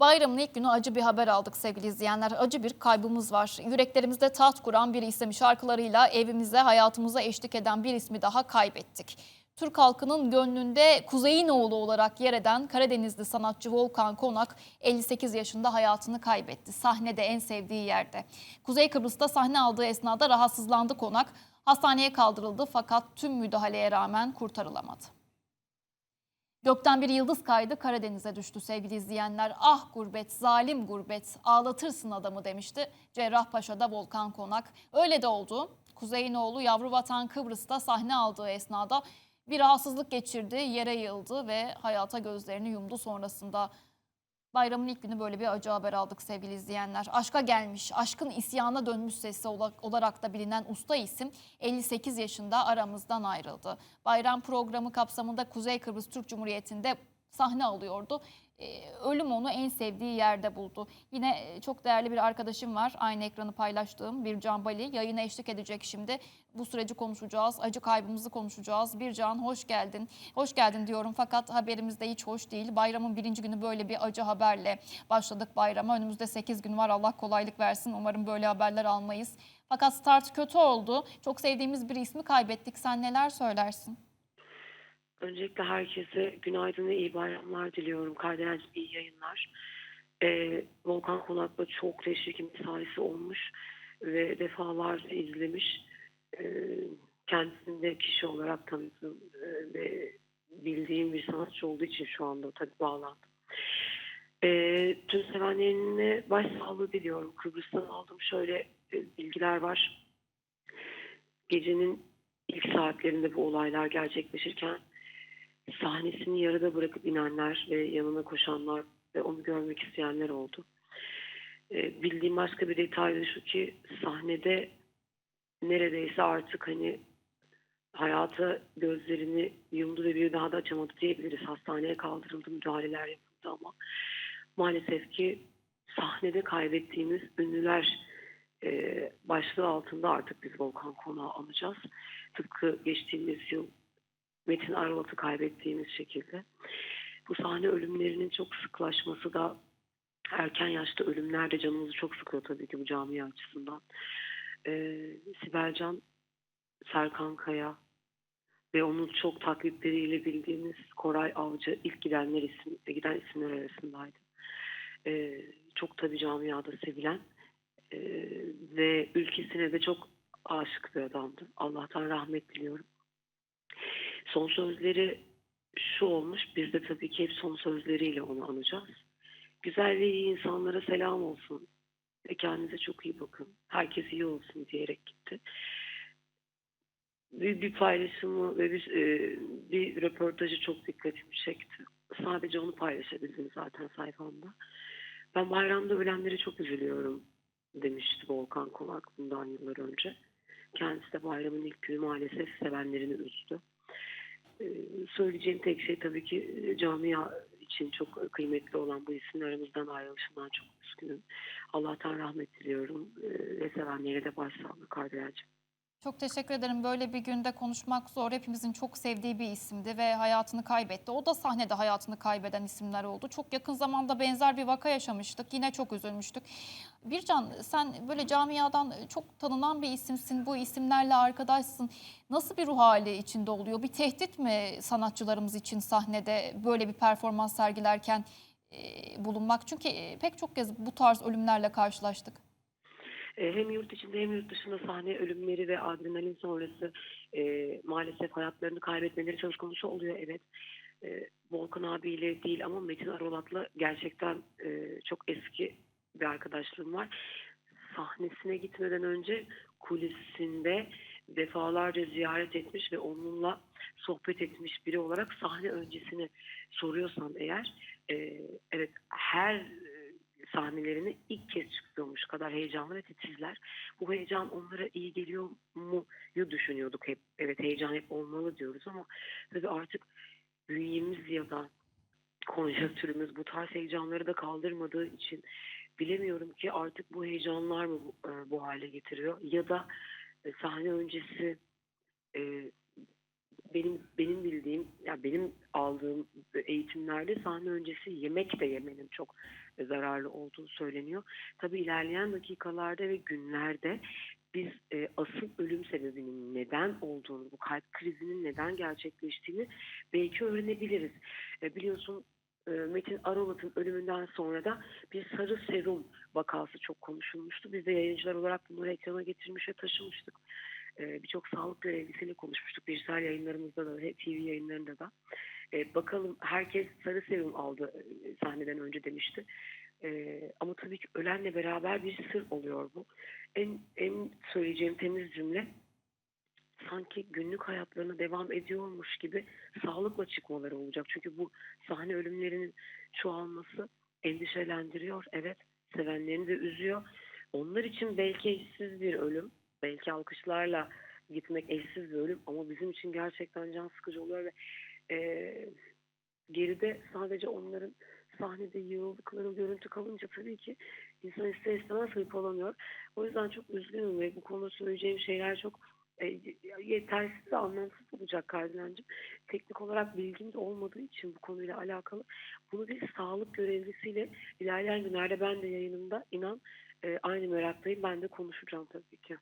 Bayramın ilk günü acı bir haber aldık sevgili izleyenler. Acı bir kaybımız var. Yüreklerimizde taht kuran bir isim şarkılarıyla evimize, hayatımıza eşlik eden bir ismi daha kaybettik. Türk halkının gönlünde Kuzey'in oğlu olarak yer eden Karadenizli sanatçı Volkan Konak 58 yaşında hayatını kaybetti. Sahnede en sevdiği yerde. Kuzey Kıbrıs'ta sahne aldığı esnada rahatsızlandı Konak. Hastaneye kaldırıldı fakat tüm müdahaleye rağmen kurtarılamadı. Gökten bir yıldız kaydı Karadeniz'e düştü sevgili izleyenler. Ah gurbet, zalim gurbet, ağlatırsın adamı demişti Cerrahpaşa'da Volkan Konak. Öyle de oldu. Kuzey'in oğlu yavru vatan Kıbrıs'ta sahne aldığı esnada bir rahatsızlık geçirdi, yere yığıldı ve hayata gözlerini yumdu sonrasında. Bayramın ilk günü böyle bir acı haber aldık sevgili izleyenler. Aşka gelmiş, aşkın isyana dönmüş sesi ola- olarak da bilinen usta isim 58 yaşında aramızdan ayrıldı. Bayram programı kapsamında Kuzey Kıbrıs Türk Cumhuriyeti'nde sahne alıyordu. Ee, ölüm onu en sevdiği yerde buldu. Yine e, çok değerli bir arkadaşım var. Aynı ekranı paylaştığım bir Can Bali. Yayına eşlik edecek şimdi. Bu süreci konuşacağız. Acı kaybımızı konuşacağız. Bir Can hoş geldin. Hoş geldin diyorum fakat haberimiz de hiç hoş değil. Bayramın birinci günü böyle bir acı haberle başladık bayrama. Önümüzde 8 gün var. Allah kolaylık versin. Umarım böyle haberler almayız. Fakat start kötü oldu. Çok sevdiğimiz bir ismi kaybettik. Sen neler söylersin? Öncelikle herkese günaydın ve iyi bayramlar diliyorum. Kardelen iyi yayınlar. Ee, Volkan Konak'la çok teşvik mesaisi olmuş ve defalarca izlemiş. Ee, kendisini de kişi olarak tanıdım ee, ve bildiğim bir sanatçı olduğu için şu anda tabii bağlandım. Ee, tüm sevenlerine başsağlığı diliyorum. Kıbrıs'tan aldığım şöyle e, bilgiler var. Gecenin ilk saatlerinde bu olaylar gerçekleşirken sahnesini yarıda bırakıp inenler ve yanına koşanlar ve onu görmek isteyenler oldu. Ee, bildiğim başka bir detay da şu ki sahnede neredeyse artık hani hayata gözlerini yumdu ve bir daha da açamadı diyebiliriz. Hastaneye kaldırıldı, müdahaleler yapıldı ama maalesef ki sahnede kaybettiğimiz ünlüler e, başlığı altında artık biz Volkan Konağı alacağız. Tıpkı geçtiğimiz yıl Metin Arvalık'ı kaybettiğimiz şekilde. Bu sahne ölümlerinin çok sıklaşması da erken yaşta ölümler de canımızı çok sıkıyor tabii ki bu camia açısından. Ee, Sibel Serkan Kaya ve onun çok taklitleriyle bildiğimiz Koray Avcı ilk gidenler isim, giden isimler arasındaydı. Ee, çok tabii camiada sevilen ee, ve ülkesine de çok aşık bir adamdı. Allah'tan rahmet diliyorum. Son sözleri şu olmuş, biz de tabii ki hep son sözleriyle onu anacağız. Güzel ve iyi insanlara selam olsun ve kendinize çok iyi bakın. Herkes iyi olsun diyerek gitti. Bir, bir paylaşımı ve bir, e, bir röportajı çok dikkatimi çekti. Sadece onu paylaşabildim zaten sayfamda. Ben bayramda ölenlere çok üzülüyorum demişti Volkan Konak bundan yıllar önce. Kendisi de bayramın ilk günü maalesef sevenlerini üzdü. Ee, söyleyeceğim tek şey tabii ki e, camia için çok kıymetli olan bu isimler aramızdan ayrılışından çok üzgünüm. Allah'tan rahmet diliyorum ee, ve sevenlere de başsağlığı Kardelerciğim. Çok teşekkür ederim. Böyle bir günde konuşmak zor. Hepimizin çok sevdiği bir isimdi ve hayatını kaybetti. O da sahnede hayatını kaybeden isimler oldu. Çok yakın zamanda benzer bir vaka yaşamıştık. Yine çok üzülmüştük. Bircan sen böyle camiadan çok tanınan bir isimsin. Bu isimlerle arkadaşsın. Nasıl bir ruh hali içinde oluyor? Bir tehdit mi sanatçılarımız için sahnede böyle bir performans sergilerken bulunmak? Çünkü pek çok kez bu tarz ölümlerle karşılaştık. E, hem yurt içinde hem yurt dışında sahne ölümleri ve adrenalin sonrası e, maalesef hayatlarını kaybetmeleri söz konusu oluyor evet. E, Volkan abiyle değil ama Metin Arolat'la gerçekten e, çok eski bir arkadaşlığım var. Sahnesine gitmeden önce kulisinde defalarca ziyaret etmiş ve onunla sohbet etmiş biri olarak sahne öncesini soruyorsan eğer e, evet her sahnelerini ilk kez çıkıyormuş kadar heyecanlı ve titizler. Bu heyecan onlara iyi geliyor mu düşünüyorduk hep. Evet heyecan hep olmalı diyoruz ama tabii artık bünyemiz ya da konjonktürümüz bu tarz heyecanları da kaldırmadığı için bilemiyorum ki artık bu heyecanlar mı bu, e, bu hale getiriyor ya da e, sahne öncesi e, benim benim bildiğim ya benim aldığım eğitimlerde sahne öncesi yemek de yemenin çok zararlı olduğu söyleniyor. Tabii ilerleyen dakikalarda ve günlerde biz e, asıl ölüm sebebinin neden olduğunu, bu kalp krizinin neden gerçekleştiğini belki öğrenebiliriz. E, biliyorsun e, Metin Aralat'ın ölümünden sonra da bir sarı serum vakası çok konuşulmuştu. Biz de yayıncılar olarak bunları ekrana getirmiş ve taşımıştık. E, Birçok sağlık görevlisiyle konuşmuştuk. Dijital yayınlarımızda da, TV yayınlarında da. E, bakalım herkes sarı serum aldı e, sahneden önce demişti. E, ama tabii ki ölenle beraber bir sır oluyor bu. En, en söyleyeceğim temiz cümle sanki günlük hayatlarına devam ediyormuş gibi sağlıkla çıkmaları olacak. Çünkü bu sahne ölümlerinin çoğalması endişelendiriyor. Evet, sevenlerini de üzüyor. Onlar için belki eşsiz bir ölüm, belki alkışlarla gitmek eşsiz bir ölüm ama bizim için gerçekten can sıkıcı oluyor ve eee, geride sadece onların sahnede yığıldıkları görüntü kalınca tabii ki insan ister istemez hırpalanıyor. O yüzden çok üzgünüm ve bu konuda söyleyeceğim şeyler çok e, yetersiz ve anlamsız olacak Kardinancığım. Teknik olarak bilgim de olmadığı için bu konuyla alakalı bunu bir sağlık görevlisiyle ilerleyen günlerde ben de yayınımda inan e, aynı meraktayım. Ben de konuşacağım tabii ki.